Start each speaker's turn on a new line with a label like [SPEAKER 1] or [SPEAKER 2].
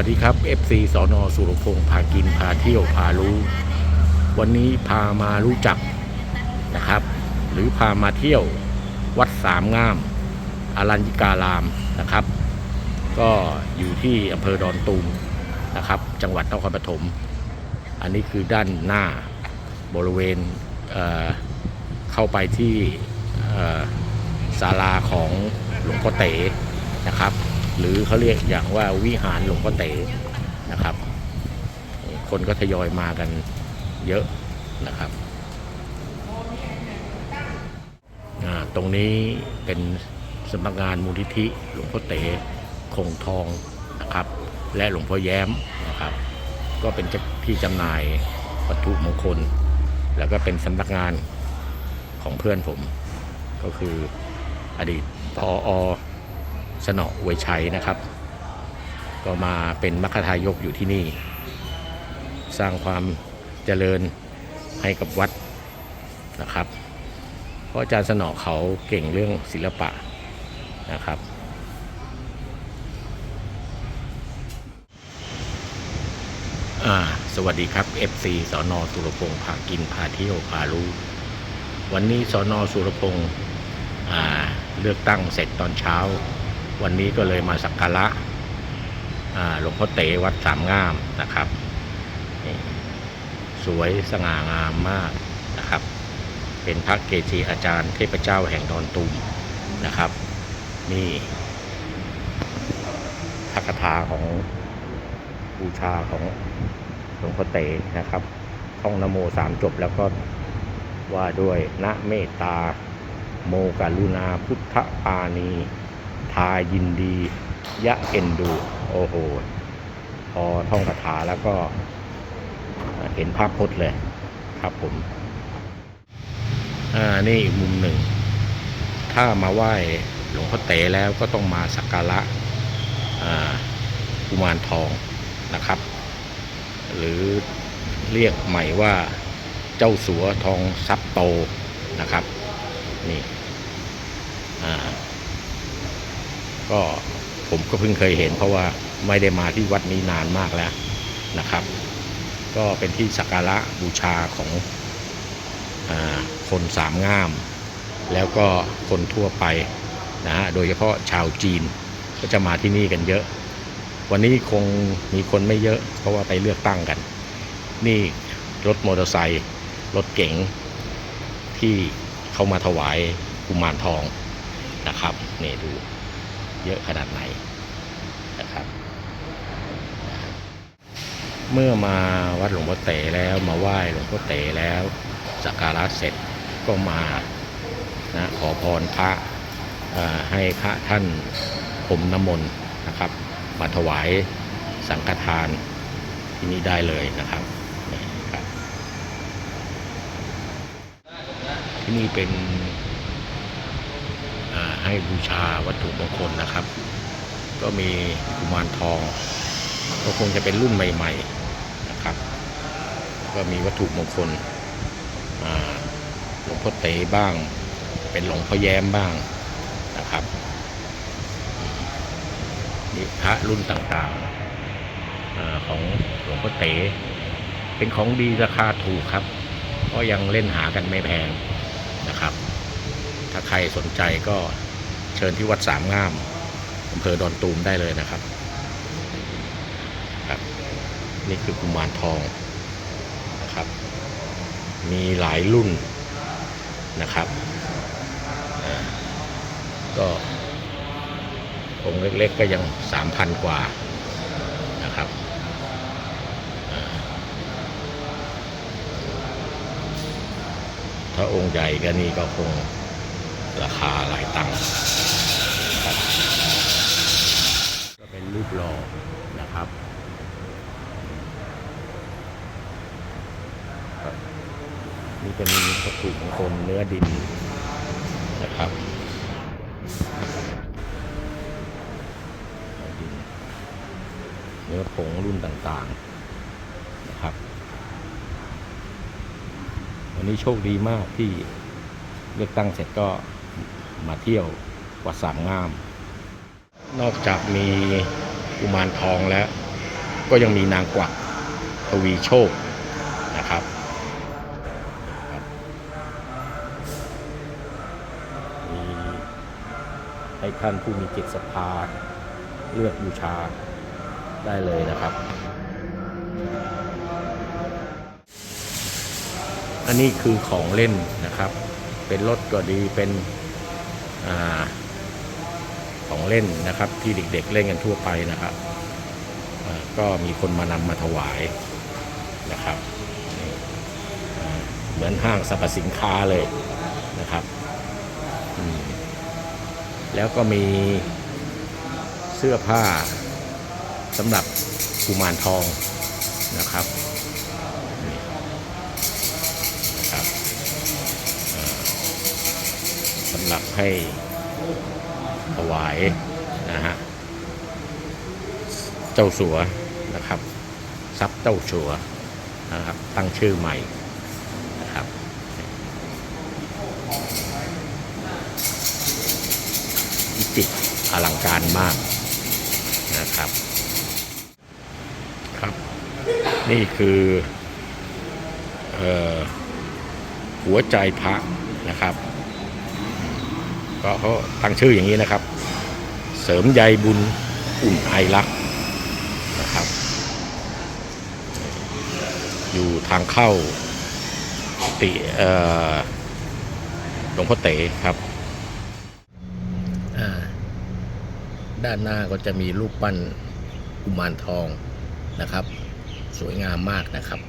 [SPEAKER 1] วัสดีครับ FC สอนอสุรพงษ์พากินพาเที่ยวพารู้ วันนี้พามารู้จักนะครับ หรือพามาเที่ยววัดสามงาม อารัญญิการามนะครับ ก็อยู่ที่อำเภอดอนตูมนะครับ จังหวัดนครปฐมอันนี้คือด้านหน้าบริเวณเเข้าไปที่ศาลาของหลวงพ่อเต๋นะครับ หรือเขาเรียกอย่างว่าวิหารหลวงพ่อเต๋นะครับ คนก็ทยอยมากันเยอะนะครับตรงนี้เป็นสำนักงานมูลนิธิหลวงพ่อเต๋คงทองนะครับ และหลวงพ่อแย้มนะครับ ก็เป็นที่จำหน่ายวัตถุมงคล แล้วก็เป็นสำนักงานของเพื่อนผม ก็คืออดีตพออ สนอไวยชัยนะครับ ก็มาเป็นมัคทายกอยู่ที่นี่ สร้างความเจริญให้กับวัดนะครับ เพราะอาจารย์สนอเขาเก่งเรื่องศิลปะนะครับ สวัสดีครับ FC สอนอสุรพงษ์พากินพาเที่ยวพารู้ วันนี้สอนอสุรพงษ์เลือกตั้งเสร็จตอนเช้า วันนี้ก็เลยมาสักการะหลวงพ่อเต๋วัดสามงามนะครับ สวยสง่างามมากนะครับ เป็นพระเกจิอาจารย์เทพเจ้าแห่งดอนตูมนะครับ นี่พระคาถาของบูชาของหลวงพ่อเต๋นะครับ ท่องนโมสามจบแล้วก็ว่าด้วยนะเมตตา โมกรุณาพุทธปานีายินดี ยะเอ็นดู โอ้โห พอท่องคาถาแล้วก็เห็นภาพพจน์เลยครับผม อ่า นี่อีกมุมหนึ่ง ถ้ามาไหว้หลวงพ่อเต๋แล้วก็ต้องมาสักการะอ่ากุมารทองนะครับ หรือเรียกใหม่ว่าเจ้าสัวทองซับโตนะครับ นี่ อ่า ก็ผมก็เพิ่งเคยเห็น เพราะว่าไม่ได้มาที่วัดนี้นานมากแล้วนะครับ ก็เป็นที่สักการะบูชาของอคนสามงาม แล้วก็คนทั่วไปนะฮะโดยเฉพาะชาวจีนก็จะมาที่นี่กันเยอะ วันนี้คงมีคนไม่เยอะ เพราะว่าไปเลือกตั้งกัน นี่รถมอเตอร์ไซค์รถเก๋งที่เขามาถวายกุมารทองนะครับ นี่ดู เยอะขนาดไหนนะครับ เมื่อมาวัดหลวงพ่อเต๋แล้วมาไหว้หลวงพ่อเต๋แล้วสักการะเสร็จก็มานะขอพรพระให้พระท่านพรมน้ำมนต์นะครับ มาถวายสังฆทานที่นี่ได้เลยนะครับที่นี่เป็น ให้บูชาวัตถุมงคลนะครับ ก็มีกุมารทอง ก็คงจะเป็นรุ่นใหม่ ๆนะครับ ก็มีวัตถุมงคลหลวงพ่อเต๋บ้าง เป็นหลวงพ่อแย้มบ้างนะครับนี่พระรุ่นต่างๆอของหลวงพ่อเต๋เป็นของดีราคาถูกครับ ก็ยังเล่นหากันไม่แพงนะครับ ถ้าใครสนใจก็ เชิญที่วัดสามงามอำเภอดอนตูมได้เลยนะครับครับ นี่คือกุมารทองนะครับ มีหลายรุ่นนะครับก็องค์เล็กๆก็ยังสามพันกว่านะครับถ้าองค์ใหญ่ก็นี่ก็คง ราคาหลายตังค์ก็เป็นรูปหล่อนะครับ นี่เป็นวัตถุมงคลเนื้อดินนะครับเนื้อดินเนื้อผงรุ่นต่างๆนะครับ วันนี้โชคดีมากที่เลือกตั้งเสร็จก็ มาเที่ยววัดสามงาม นอกจากมีกุมารทองแล้ว ก็ยังมีนางกวักทวีโชคนะครับมีให้ท่านผู้มีจิตศรัทธาเลือกบูชาได้เลยนะครับ อันนี้คือของเล่นนะครับ เป็นรถก็ดีเป็น ของเล่นนะครับที่เด็กๆเล่นกันทั่วไปนะครับก็มีคนมานำมาถวายนะครับเหมือนห้างสรรพสินค้าเลยนะครับ แล้วก็มีเสื้อผ้าสำหรับกุมารทองนะครับอ่าสำหรับให้ถวายนะฮะเจ้าสัวนะครับทรัพย์เจ้าสัวนะครับ ตั้งชื่อใหม่นะครับวิจิตอลังการมากนะครับครับ นี่คือออหัวใจพระนะครับ ก็เขาตั้งชื่ออย่างนี้นะครับ เสริมใยบุญอุ่นไอรักนะครับ อยู่ทางเข้าติหลวงพ่อเต๋ครับ ด้านหน้าก็จะมีรูปปั้นกุมารทองนะครับ สวยงามมากนะครับ